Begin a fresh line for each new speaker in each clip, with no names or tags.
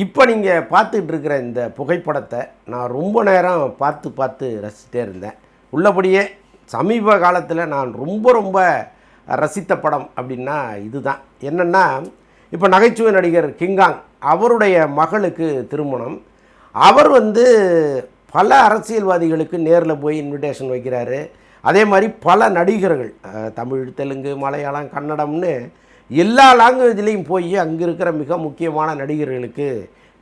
இப்போ நீங்கள் பார்த்துட்டு இருக்கிற இந்த புகைப்படத்தை நான் ரொம்ப நேரம் பார்த்து பார்த்து ரசிச்சிட்டே இருந்தேன். உள்ளபடியே சமீப காலத்தில் நான் ரொம்ப ரொம்ப ரசித்த படம் அப்படின்னா இதுதான். என்னென்னா இப்போ நகைச்சுவை நடிகர் கிங்காங் அவருடைய மகளுக்கு திருமணம். அவர் வந்து பல அரசியல்வாதிகளுக்கு நேரில் போய் இன்விடேஷன் வைக்கிறாரு. அதே மாதிரி பல நடிகர்கள் தமிழ் தெலுங்கு மலையாளம் கன்னடம்னு எல்லா லாங்குவேஜ்லேயும் போய் அங்கே இருக்கிற மிக முக்கியமான நடிகர்களுக்கு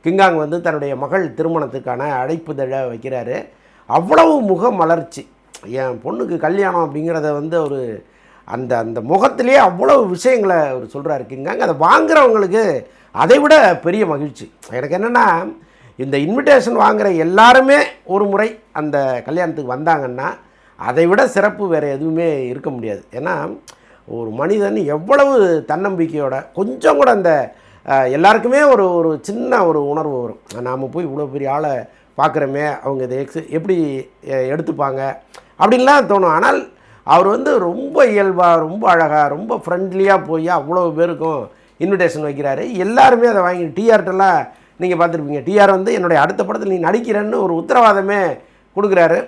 கிங்காங் வந்து தன்னுடைய மகள் திருமணத்துக்கான அழைப்புதழ வைக்கிறாரு. அவ்வளவு முக மலர்ச்சி. என் பொண்ணுக்கு கல்யாணம் அப்படிங்கிறத வந்து ஒரு அந்த அந்த முகத்திலேயே அவ்வளவு விஷயங்களை அவர் சொல்கிறாரு கிங்காங் அதை வாங்குறவங்களுக்கு அதை விட பெரிய மகிழ்ச்சி. எனக்கு என்னென்னா இந்த இன்விடேஷன் வாங்குகிற எல்லாருமே ஒரு முறை அந்த கல்யாணத்துக்கு வந்தாங்கன்னா அதை விட சிறப்பு வேறு எதுவுமே இருக்க முடியாது. ஏன்னா ஒரு மனிதன் எவ்வளவு தன்னம்பிக்கையோட கொஞ்சம் கூட அந்த எல்லாருக்குமே ஒரு ஒரு சின்ன ஒரு உணர்வு வரும். நாம் போய் இவ்வளோ பெரிய ஆளை பார்க்குறோமே அவங்க இதை எக்ஸ் எப்படி எடுத்துப்பாங்க? அப்படின்லாம் தோணும். ஆனால் அவர் வந்து ரொம்ப இயல்பாக ரொம்ப அழகாக ரொம்ப ஃப்ரெண்ட்லியாக போய் அவ்வளோ பேருக்கும் இன்விடேஷன் வைக்கிறாரு. எல்லாருமே அதை வாங்கி டிஆர்ட்டெல்லாம் நீங்கள் பார்த்துருப்பீங்க. டிஆர் வந்து என்னுடைய அடுத்த படத்தில் நீ நடிக்கிறேன்னு ஒரு உத்தரவாதமே கொடுக்குறாரு.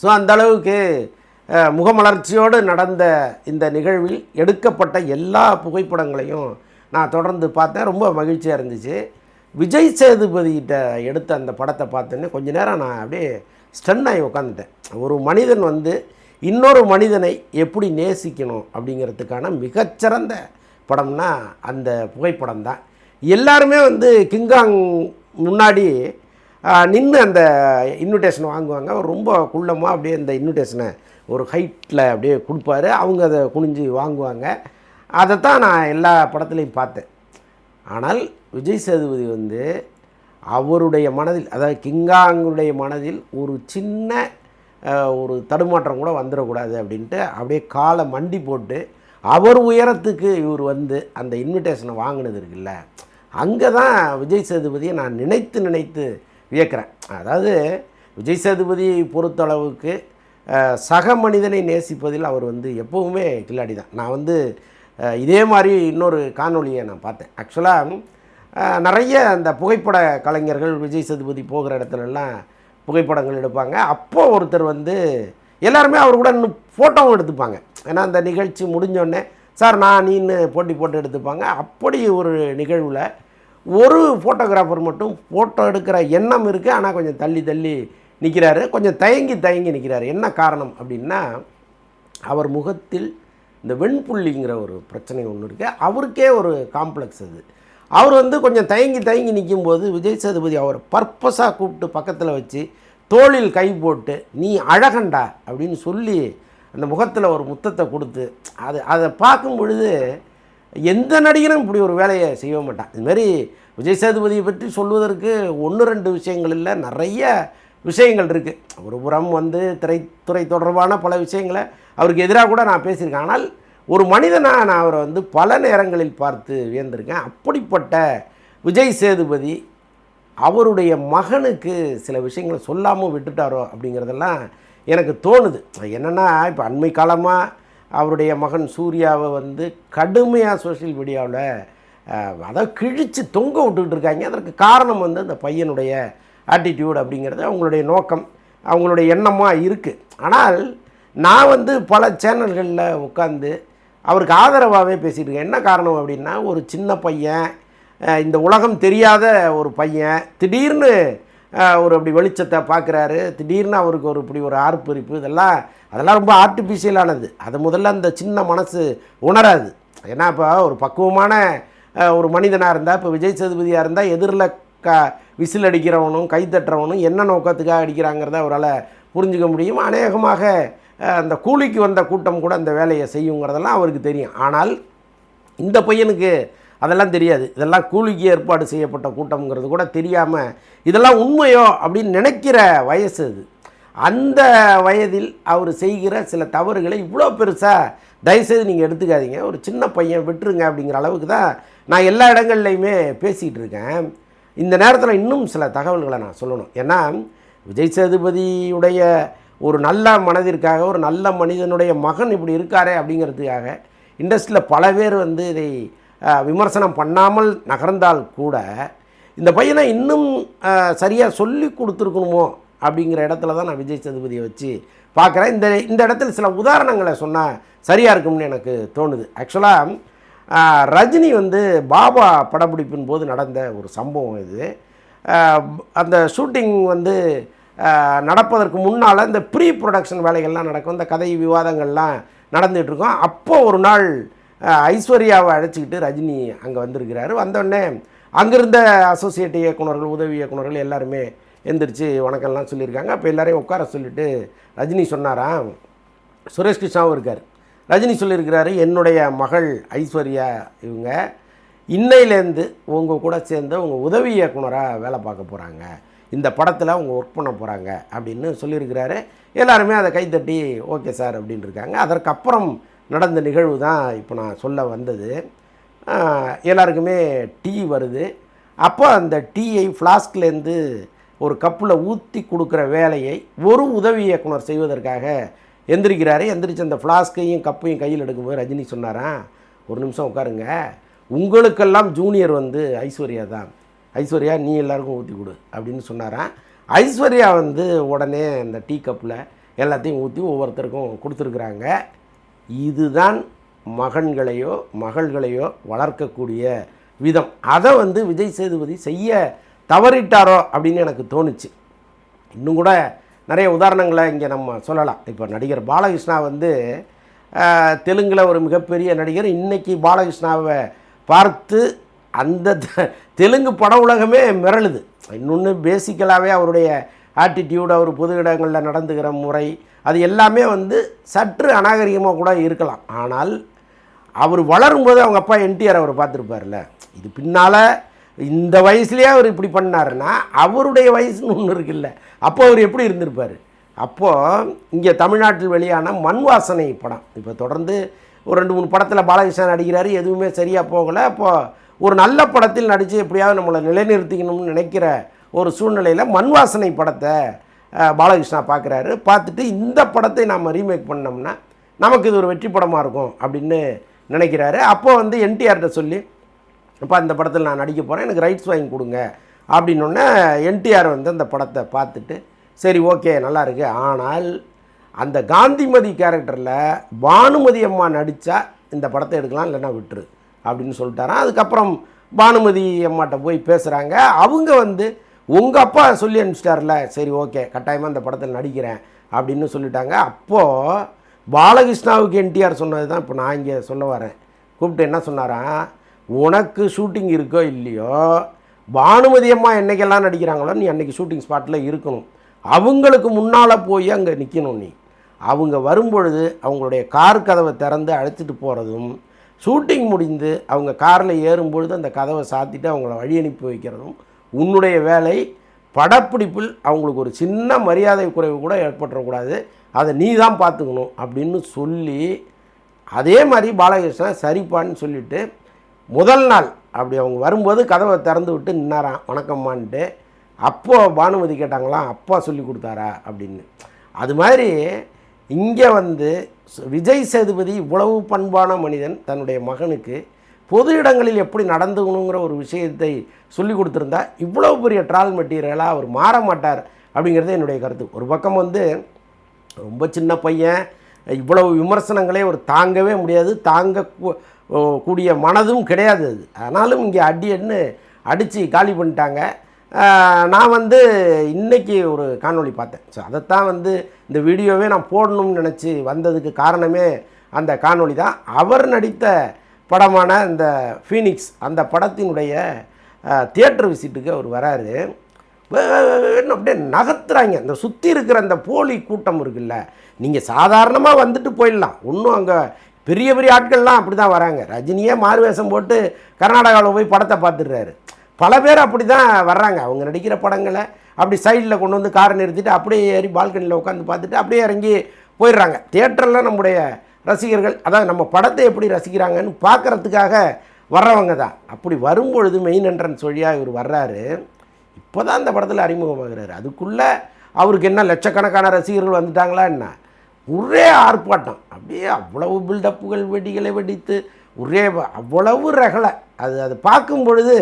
ஸோ அந்த அளவுக்கு முகமலர்ச்சியோடு நடந்த இந்த நிகழ்வில் எடுக்கப்பட்ட எல்லா புகைப்படங்களையும் நான் தொடர்ந்து பார்த்தேன். ரொம்ப மகிழ்ச்சியாக இருந்துச்சு. விஜய் சேதுபதிகிட்ட எடுத்த அந்த படத்தை பார்த்தோன்னே கொஞ்ச நேரம் நான் அப்படியே ஸ்டன் ஆகி உட்காந்துட்டேன் ஒரு மனிதன் வந்து இன்னொரு மனிதனை எப்படி நேசிக்கணும் அப்படிங்கிறதுக்கான மிகச்சிறந்த படம்னா அந்த புகைப்படம் தான். எல்லாருமே வந்து கிங்காங் முன்னாடி நின்று அந்த இன்விடேஷன் வாங்குவாங்க. ரொம்ப குள்ளமாக அப்படியே அந்த இன்விடேஷனை ஒரு ஹைட்டில் அப்படியே கொடுப்பாரு. அவங்க அதை குனிஞ்சு வாங்குவாங்க. அதைத்தான் நான் எல்லா படத்துலையும் பார்த்தேன். ஆனால் விஜய் சேதுபதி வந்து அவருடைய மனதில் அதாவது கிங்காங்குடைய மனதில் ஒரு சின்ன ஒரு தடுமாற்றம் கூட வந்துடக்கூடாது அப்படின்ட்டு அப்படியே காலை மண்டி போட்டு அவர் உயரத்துக்கு இவர் வந்து அந்த இன்விடேஷனை வாங்கினது இருக்குல்ல அங்கே தான் விஜய் சேதுபதியை நான் நினைத்து நினைத்து வியக்கிறேன். அதாவது விஜய் சேதுபதியை பொறுத்தளவுக்கு சக மனிதனை நேசிப்பதில் அவர் வந்து எப்போவுமே கில்லாடி தான் நான் வந்து இதே மாதிரி இன்னொரு காணொலியை நான் பார்த்தேன். ஆக்சுவலாக நிறைய அந்த புகைப்பட கலைஞர்கள் விஜய் சதுபதி போகிற இடத்துலலாம் புகைப்படங்கள் எடுப்பாங்க. அப்போது ஒருத்தர் வந்து எல்லாருமே அவர் கூட இன்னும் ஃபோட்டோவும் எடுத்துப்பாங்க. ஏன்னா அந்த நிகழ்ச்சி முடிஞ்சோடனே சார் நான் நீன்னு போட்டி போட்டு எடுத்துப்பாங்க. அப்படி ஒரு நிகழ்வில் ஒரு ஃபோட்டோகிராஃபர் மட்டும் ஃபோட்டோ எடுக்கிற எண்ணம் இருக்குது ஆனால் கொஞ்சம் தள்ளி தள்ளி நிற்கிறாரு கொஞ்சம் தயங்கி தயங்கி நிற்கிறாரு என்ன காரணம் அப்படின்னா அவர் முகத்தில் இந்த வெண்புள்ளிங்கிற ஒரு பிரச்சனை ஒன்று இருக்குது அவருக்கே ஒரு காம்ப்ளெக்ஸ் அது. அவர் வந்து கொஞ்சம் தயங்கி தயங்கி நிற்கும்போது விஜய் சேதுபதி அவரை பர்பஸாக கூப்பிட்டு பக்கத்தில் வச்சு தோளில் கை போட்டு நீ அழகண்டா அப்படின்னு சொல்லி அந்த முகத்தில் ஒரு முத்தத்தை கொடுத்து அது அதை பார்க்கும் பொழுது எந்த நடிகரும் இப்படி ஒரு வேலையை செய்ய மாட்டான். இதுமாரி விஜய் சேதுபதியை பற்றி சொல்வதற்கு ஒன்று ரெண்டு விஷயங்கள் இல்லை. நிறைய விஷயங்கள் இருக்குது ஒரு புறம் வந்து திரைத்துறை தொடர்பான பல விஷயங்களை அவருக்கு எதிராக கூட நான் பேசியிருக்கேன். ஆனால் ஒரு மனிதனாக நான் அவரை வந்து பல நேரங்களில் பார்த்து வியந்திருக்கேன். அப்படிப்பட்ட விஜய் சேதுபதி அவருடைய மகனுக்கு சில விஷயங்களை சொல்லாமல் விட்டுட்டாரோ அப்படிங்கிறதெல்லாம் எனக்கு தோணுது. என்னென்னா இப்போ அண்மை காலமாக அவருடைய மகன் சூர்யாவை வந்து கடுமையாக சோஷியல் மீடியாவில் அதாவது கிழித்து தொங்க விட்டுக்கிட்டு இருக்காங்க. அதற்கு காரணம் வந்து அந்த பையனுடைய ஆட்டிடியூட் அப்படிங்கிறது அவங்களுடைய நோக்கம் அவங்களுடைய எண்ணமாக இருக்குது ஆனால் நான் வந்து பல சேனல்களில் உட்காந்து அவருக்கு ஆதரவாகவே பேசிகிட்டு இருக்கேன். என்ன காரணம் அப்படின்னா ஒரு சின்ன பையன் இந்த உலகம் தெரியாத ஒரு பையன் திடீர்னு ஒரு அப்படி வெளிச்சத்தை பார்க்குறாரு திடீர்னு அவருக்கு ஒரு இப்படி ஒரு ஆர்ப்பரிப்பு இதெல்லாம் அதெல்லாம் ரொம்ப ஆர்டிஃபிஷியலானது அது முதல்ல அந்த சின்ன மனசு உணராது. ஏன்னா இப்போ ஒரு பக்குவமான ஒரு மனிதனாக இருந்தால் இப்போ விஜய் சேதுபதியாக இருந்தால் எதிரில் க விசில் அடிக்கிறவனும் கை தட்டுறவனும் என்ன நோக்கத்துக்காக அடிக்கிறாங்கிறத அவரால் புரிஞ்சுக்க முடியும். அநேகமாக அந்த கூலிக்கு வந்த கூட்டம் கூட அந்த வேலையை செய்யுங்கிறதெல்லாம் அவருக்கு தெரியும். ஆனால் இந்த பையனுக்கு அதெல்லாம் தெரியாது. இதெல்லாம் கூலிக்கு ஏற்பாடு செய்யப்பட்ட கூட்டம்ங்கிறது கூட தெரியாமல் இதெல்லாம் உண்மையோ அப்படின்னு நினைக்கிற வயசு அது. அந்த வயதில் அவர் செய்கிற சில தவறுகளை இவ்வளோ பெருசாக தயவுசெய்து நீங்கள் எடுத்துக்காதீங்க. ஒரு சின்ன பையன் விட்டுருங்க அப்படிங்கிற அளவுக்கு தான் நான் எல்லா இடங்கள்லையுமே பேசிகிட்டு இருக்கேன். இந்த நேரத்தில் இன்னும் சில தகவல்களை நான் சொல்லணும். ஏன்னா விஜய் சேதுபதியுடைய ஒரு நல்ல மனதிற்காக ஒரு நல்ல மனிதனுடைய மகன் இப்படி இருக்காரே அப்படிங்கிறதுக்காக இண்டஸ்ட்ரியில் பல பேர் வந்து இதை விமர்சனம் பண்ணாமல் நகர்ந்தால் கூட இந்த பையனை இன்னும் சரியாக சொல்லி கொடுத்துருக்கணுமோ அப்படிங்கிற இடத்துல தான் நான் விஜய் சேதுபதியை வச்சு பார்க்குறேன். இந்த இந்த இடத்துல சில உதாரணங்களை சொன்னால் சரியாக இருக்கும்னு எனக்கு தோணுது. ஆக்சுவலாக ரஜினி வந்து பாபா படப்பிடிப்பின் போது நடந்த ஒரு சம்பவம் இது. அந்த ஷூட்டிங் வந்து நடப்பதற்கு முன்னால் இந்த ப்ரீ ப்ரொடக்ஷன் வேலைகள்லாம் நடக்கும். இந்த கதை விவாதங்கள்லாம் நடந்துகிட்ருக்கோம். இருக்கும் அப்போ ஒரு நாள் ஐஸ்வர்யாவை அழைச்சிக்கிட்டு ரஜினி அங்கே வந்திருக்கிறாரு. வந்தோடனே அங்கிருந்த அசோசியேட் இயக்குனர்கள் உதவி இயக்குனர்கள் எல்லாருமே எந்திரிச்சு வணக்கம்லாம் சொல்லியிருக்காங்க. அப்போ எல்லாரையும் உட்கார சொல்லிட்டு ரஜினி சொன்னாராம் சுரேஷ் கிருஷ்ணாவும் இருக்கார். ரஜினி சொல்லியிருக்கிறாரு என்னுடைய மகள் ஐஸ்வர்யா இவங்க இன்னையிலேருந்து உங்கள் கூட சேர்ந்து உங்கள் உதவி இயக்குனராக வேலை பார்க்க போகிறாங்க இந்த படத்தில் அவங்க ஒர்க் பண்ண போகிறாங்க அப்படின்னு சொல்லியிருக்கிறாரு. எல்லாருமே அதை கைத்தட்டி ஓகே சார் அப்படின்னு இருக்காங்க. அதற்கப்புறம் நடந்த நிகழ்வு தான் இப்போ நான் சொல்ல வந்தது. எல்லாருக்குமே டீ வருது. அப்போ அந்த டீயை ஃப்ளாஸ்க்லேருந்து ஒரு கப்பில் ஊற்றி கொடுக்குற வேலையை ஒரு உதவி இயக்குனர் செய்வதற்காக எந்திரிக்கிறாரு எந்திரிச்சு அந்த ஃப்ளாஸ்கையும் கப்பையும் கையில் எடுக்கும்போது ரஜினி சொன்னாராம் ஒரு நிமிஷம் உட்காருங்க. உங்களுக்கெல்லாம் ஜூனியர் வந்து ஐஸ்வர்யா தான். ஐஸ்வர்யா நீ எல்லாருக்கும் ஊற்றி கொடு அப்படின்னு சொன்னாராம் ஐஸ்வர்யா வந்து உடனே அந்த டீ கப்பில் எல்லாத்தையும் ஊற்றி ஒவ்வொருத்தருக்கும் கொடுத்துருக்குறாங்க. இதுதான் மகன்களையோ மகள்களையோ வளர்க்கக்கூடிய விதம். அதை வந்து விஜய் சேதுபதி செய்ய தவறிட்டாரோ அப்படின்னு எனக்கு தோணுச்சு. இன்னும் கூட நிறைய உதாரணங்களை இங்கே நம்ம சொல்லலாம். இப்போ நடிகர் பாலகிருஷ்ணா வந்து தெலுங்கில் ஒரு மிகப்பெரிய நடிகர். இன்றைக்கி பாலகிருஷ்ணாவை பார்த்து அந்த தெ- தெலுங்கு பட உலகமே மிரளுது. இன்னொன்று பேசிக்கலாகவே அவருடைய ஆட்டிடியூட் அவர் பொது இடங்களில் நடந்துக்கிற முறை அது எல்லாமே வந்து சற்று அநாகரிகமாக கூட இருக்கலாம். ஆனால் அவர் வளரும்போது அவங்க அப்பா என்டிஆர் அவர் பார்த்துருப்பார்ல. இது பின்னால் இந்த வயசுலேயே அவர் இப்படி பண்ணாருன்னா அவருடைய வயசுன்னு ஒன்று இருக்குல்ல. அப்போ அவர் எப்படி இருந்திருப்பார்? அப்போது இங்கே தமிழ்நாட்டில் வெளியான மண் வாசனை படம். இப்போ தொடர்ந்து ஒரு ரெண்டு மூணு படத்தில் பாலகிருஷ்ணன் நடிக்கிறாரு எதுவுமே சரியாக போகலை. அப்போது ஒரு நல்ல படத்தில் நடித்து எப்படியாவது நம்மளை நிலைநிறுத்திக்கணும்னு நினைக்கிற ஒரு சூழ்நிலையில் மண் வாசனை படத்தை பாலகிருஷ்ணா பார்க்குறாரு பார்த்துட்டு இந்த படத்தை நாம் ரீமேக் பண்ணோம்னா நமக்கு இது ஒரு வெற்றி படமாக இருக்கும் அப்படின்னு நினைக்கிறாரு. அப்போ வந்து என்டிஆர்கிட்ட சொல்லி இப்போ அந்த படத்தில் நான் நடிக்க போகிறேன் எனக்கு ரைட்ஸ் வாங்கி கொடுங்க. அப்படின்னொன்னே என்டிஆர் வந்து அந்த படத்தை பார்த்துட்டு சரி ஓகே நல்லா இருக்கு. ஆனால் அந்த காந்திமதி கேரக்டரில் பானுமதி அம்மா நடித்தா இந்த படத்தை எடுக்கலாம் இல்லைன்னா விட்டுரு அப்படின்னு சொல்லிட்டாரான் அதுக்கப்புறம் பானுமதி அம்மாட்ட போய் பேசுகிறாங்க அவங்க வந்து உங்கள் அப்பா சொல்லி அனுப்பிச்சிட்டார்ல சரி ஓகே கட்டாயமாக அந்த படத்தில் நடிக்கிறேன் அப்படின்னு சொல்லிட்டாங்க. அப்போது பாலகிருஷ்ணாவுக்கு என்டிஆர் சொன்னது தான் இப்போ நான் இங்கே சொல்ல வரேன். கூப்பிட்டு என்ன சொன்னாராம் உனக்கு ஷூட்டிங் இருக்கோ இல்லையோ பானுமதி அம்மா என்னைக்கெல்லாம் நடிக்கிறாங்களோ நீ அன்றைக்கி ஷூட்டிங் ஸ்பாட்டில் இருக்கணும். அவங்களுக்கு முன்னால் போய் அங்கே நிற்கணும் நீ. அவங்க வரும்பொழுது அவங்களுடைய கார் கதவை திறந்து அழைச்சிட்டு போகிறதும் ஷூட்டிங் முடிந்து அவங்க காரில் ஏறும்பொழுது அந்த கதவை சாத்திட்டு அவங்கள வழி அனுப்பி வைக்கிறதும் உன்னுடைய வேலை படப்பிடிப்பில் அவங்களுக்கு ஒரு சின்ன மரியாதை குறைவு கூட ஏற்பட்டுறக்கூடாது. அதை நீ தான் பார்த்துக்கணும் அப்படின்னு சொல்லி அதே மாதிரி பாலகிருஷ்ணன் சரிப்பான்னு சொல்லிவிட்டு முதல் நாள் அப்படி அவங்க வரும்போது கதவை திறந்து விட்டு நின்னாராம். வணக்கம்மான்ட்டு. அப்போது பானுமதி கேட்டாங்களாம் அப்பா சொல்லி கொடுத்தாரா அப்படின்னு. அது மாதிரி இங்கே வந்து சு- விஜய் சேதுபதி இவ்வளவு பண்பான மனிதன் தன்னுடைய மகனுக்கு பொது இடங்களில் எப்படி நடந்துக்கணுங்கிற ஒரு விஷயத்தை சொல்லி கொடுத்துருந்தா இவ்வளோ பெரிய ட்ரால் மெட்டீரியலாக அவர் மாற மாட்டார் அப்படிங்கிறது என்னுடைய கருத்து. ஒரு பக்கம் வந்து ரொம்ப சின்ன பையன் இவ்வளவு விமர்சனங்களே ஒரு தாங்கவே முடியாது தாங்க கூடிய மனதும் கிடையாது அது. ஆனாலும் இங்கே அடி அடின்னு அடித்து காலி பண்ணிட்டாங்க. நான் வந்து இன்னைக்கு ஒரு காணொளி பார்த்தேன். ஸோ அதைத்தான் வந்து இந்த வீடியோவே நான் போடணும்னு நினச்சி வந்ததுக்கு காரணமே அந்த காணொளி தான். அவர் நடித்த படமான இந்த ஃபீனிக்ஸ் அந்த படத்தினுடைய தியேட்டர் விசிட்டுக்கு அவர் வராரு. வே- அப்படியே நகர்த்துறாங்க. இந்த சுற்றி இருக்கிற அந்த போலி கூட்டம் இருக்குல்ல நீங்கள் சாதாரணமாக வந்துட்டு போயிடலாம். ஒன்றும் அங்கே பெரிய பெரிய ஆட்கள்லாம் அப்படி தான் வராங்க. ரஜினியே மாறுவேஷம் போட்டு கர்நாடகாவில் போய் படத்தை பார்த்துடுறாரு. பல பேர் அப்படி தான் வர்றாங்க. அவங்க நடிக்கிற படங்களை அப்படி சைடில் கொண்டு வந்து காரை நிறுத்திட்டு அப்படியே ஏறி பால்கனியில் உட்காந்து பார்த்துட்டு அப்படியே இறங்கி போயிடுறாங்க. தியேட்டரில் நம்முடைய ரசிகர்கள் அதாவது நம்ம படத்தை எப்படி ரசிக்கிறாங்கன்னு பார்க்குறதுக்காக வர்றவங்க தான். அப்படி வரும்பொழுது மெயின் என்ட்ரன்ஸ் வழியாக இவர் வர்றாரு. இப்போ தான் அந்த படத்தில் அறிமுகமாகிறாரு. அதுக்குள்ளே அவருக்கு என்ன லட்சக்கணக்கான ரசிகர்கள் வந்துட்டாங்களா என்ன? ஒரே ஆர்ப்பாட்டம். அப்படியே அவ்வளவு பில்டப்புகள் வெடிகளை வெடித்து ஒரே அவ்வளவு ரகலை. அது அது பார்க்கும் பொழுது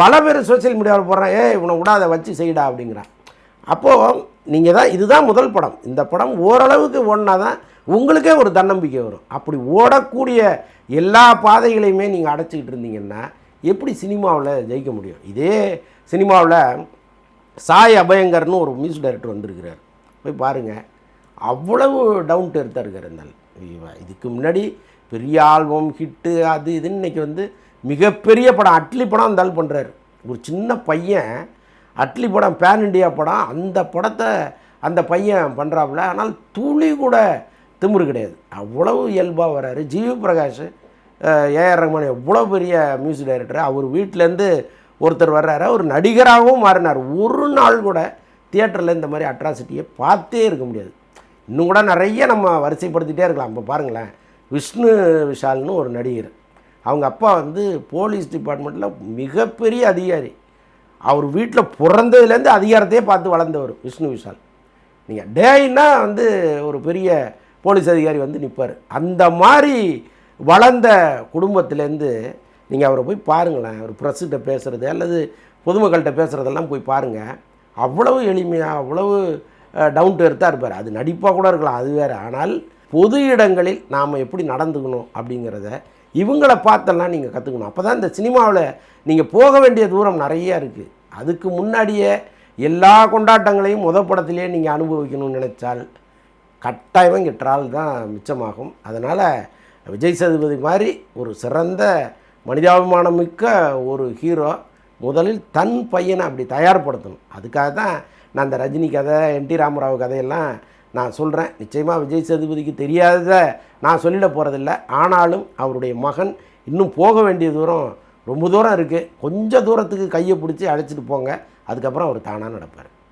பல பேர் சோஷியல் மீடியாவில் போடுறான் ஏய் இவனை விடாத வச்சு செய்டா அப்படிங்கிறான். அப்போது நீங்கள் தான் இதுதான் முதல் படம். இந்த படம் ஓரளவுக்கு ஓடினா தான் உங்களுக்கே ஒரு தன்னம்பிக்கை வரும். அப்படி ஓடக்கூடிய எல்லா பாதைகளையுமே நீங்கள் அடைச்சிக்கிட்டு இருந்தீங்கன்னா எப்படி சினிமாவில் ஜெயிக்க முடியும்? இதே சினிமாவில் சாய் அபயங்கர்னு ஒரு மியூசிக் டைரக்டர் வந்திருக்கிறார். போய் பாருங்கள் அவ்வளவு டவுன் டு எர்த்தாக இருக்கார் இந்த இதுக்கு முன்னாடி பெரிய ஆல்பம் ஹிட்டு அது இதுன்னு இன்றைக்கி வந்து மிகப்பெரிய படம் அட்லி படம் இருந்தால் பண்ணுறார் பண்ணுறாரு ஒரு சின்ன பையன் அட்லி படம் பேன் இண்டியா படம் அந்த படத்தை அந்த பையன் பண்ணுறாப்புல ஆனால் துளி கூட திமுரு கிடையாது. அவ்வளவு இயல்பாக வராரு. ஜிவி பிரகாஷ் ஏஆர் ரஹ்மான் எவ்வளோ பெரிய மியூசிக் டைரக்டர் அவர் வீட்டிலேருந்து ஒருத்தர் வர்றாரு. அவர் நடிகராகவும் மாறினார். ஒரு நாள் கூட தியேட்டரில் இந்த மாதிரி அட்ராசிட்டியை பார்த்தே இருக்க முடியாது. இன்னும் கூட நிறைய நம்ம வரிசைப்படுத்திகிட்டே இருக்கலாம். இப்போ பாருங்களேன் விஷ்ணு விஷால்னு ஒரு நடிகர். அவங்க அப்பா வந்து போலீஸ் டிபார்ட்மெண்ட்டில் மிகப்பெரிய அதிகாரி. அவர் வீட்டில் பிறந்ததுலேருந்து அதிகாரத்தையே பார்த்து வளர்ந்தவர் விஷ்ணு விஷால். நீங்கள் டேய்னா வந்து ஒரு பெரிய போலீஸ் அதிகாரி வந்து நிற்பார் அந்த மாதிரி வளர்ந்த குடும்பத்திலேருந்து நீங்கள் அவரை போய் பாருங்களேன். அவர் ப்ரெஸ்ஸுகிட்ட பேசுகிறது அல்லது பொதுமக்கள்கிட்ட பேசுகிறதெல்லாம் போய் பாருங்கள் அவ்வளவு எளிமையாக அவ்வளவு டவுன் டு எர்த்தாக இருப்பார். அது நடிப்பாக கூட இருக்கலாம் அது வேறு. ஆனால் பொது இடங்களில் நாம் எப்படி நடந்துக்கணும் அப்படிங்கிறத இவங்களை பார்த்தெல்லாம் நீங்கள் கற்றுக்கணும் அப்போ தான் இந்த சினிமாவில் நீங்கள் போக வேண்டிய தூரம் நிறைய இருக்குது அதுக்கு முன்னாடியே எல்லா கொண்டாட்டங்களையும் முத படத்திலே நீங்கள் அனுபவிக்கணும்னு நினச்சால் கட்டாயமாக இங்கே ட்ரால் தான் மிச்சமாகும். அதனால் விஜய் சதுபதி மாதிரி ஒரு சிறந்த மனிதாபிமானம் மிக்க ஒரு ஹீரோ முதலில் தன் பையனை அப்படி தயார்படுத்தணும். அதுக்காக தான் நான் இந்த ரஜினி கதை என் டி ராமராவ் கதையெல்லாம் நான் சொல்கிறேன் நிச்சயமாக விஜய் சேதுபதிக்கு தெரியாததை நான் சொல்லிட போகிறதில்ல ஆனாலும் அவருடைய மகன் இன்னும் போக வேண்டிய தூரம் ரொம்ப தூரம் இருக்குது கொஞ்சம் தூரத்துக்கு கையை பிடிச்சி அழைச்சிட்டு போங்க. அதுக்கப்புறம் அவர் தானாக நடப்பார்.